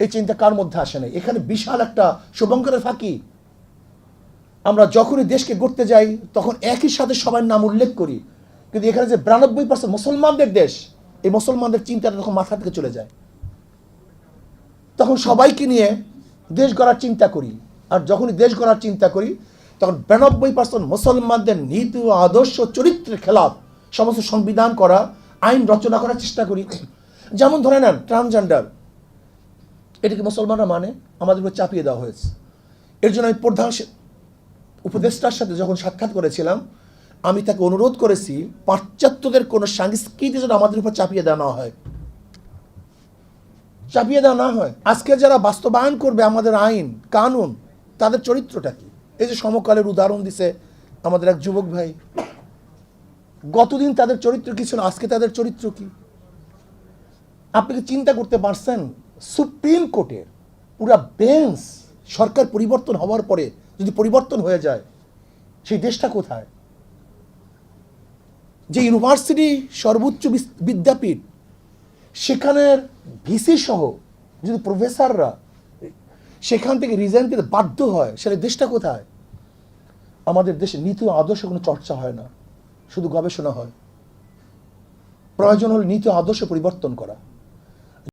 এই চিন্তা কার মধ্যে আসে না এখানে বিশাল একটা শুভঙ্করের ফাঁকি। আমরা যখনই দেশকে গড়তে যাই, তখন একই সাথে সবার নাম উল্লেখ করি। কিন্তু এখানে যে বিরানব্বই পার্সেন্ট মুসলমানদের দেশ, এই মুসলমানদের চিন্তাটা তখন মাথা থেকে চলে যায়। তখন সবাইকে নিয়ে দেশ গড়ার চিন্তা করি। আর যখনই দেশ গড়ার চিন্তা করি, তখন বিরানব্বই পার্সেন্ট মুসলমানদের নীতি ও আদর্শ চরিত্রের খেলাফ, সমস্ত সংবিধান করা, আইন রচনা করার চেষ্টা করি। যেমন ধরে নেন ট্রান্সজেন্ডার এটাকে মুসলমানরা মানে? আমাদের উপর চাপিয়ে দেওয়া হয়েছে। এর জন্য আমি প্রধান উপদেষ্টার সাথে যখন সাক্ষাৎ করেছিলাম, আমি তাকে অনুরোধ করেছি, পাশ্চাত্যদের কোনো সংস্কৃতি যেন আমাদের উপর চাপিয়ে দেওয়া না হয়। চাপিয়ে দেওয়া না হয়। আজকে যারা বাস্তবায়ন করবে আমাদের আইন, কানুন, তাদের চরিত্রটা কি? এই যে সমকালের উদাহরণ দিছে আমাদের এক যুবক ভাই। গতদিন তাদের চরিত্র কি ছিল? আজকে তাদের চরিত্র কি? আপনি কি চিন্তা করতে পারছেন সুপ্রিম কোর্টের পুরা বেঞ্চ সরকার পরিবর্তন হওয়ার পরে যদি পরিবর্তন হয়ে যায়, সেই দেশটা কোথায়? যে ইউনিভার্সিটি সর্বোচ্চ বিদ্যাপীঠ, সেখানের ভিসি সহ যদি প্রফেসররা সেখান থেকে রিজাইন দিতে বাধ্য হয়, সেটা দেশটা কোথায়? আমাদের দেশে নীতি আদর্শ কোনো চর্চা হয় না, শুধু গবেষণা হয়। প্রয়োজন হল নীতি আদর্শ পরিবর্তন করা।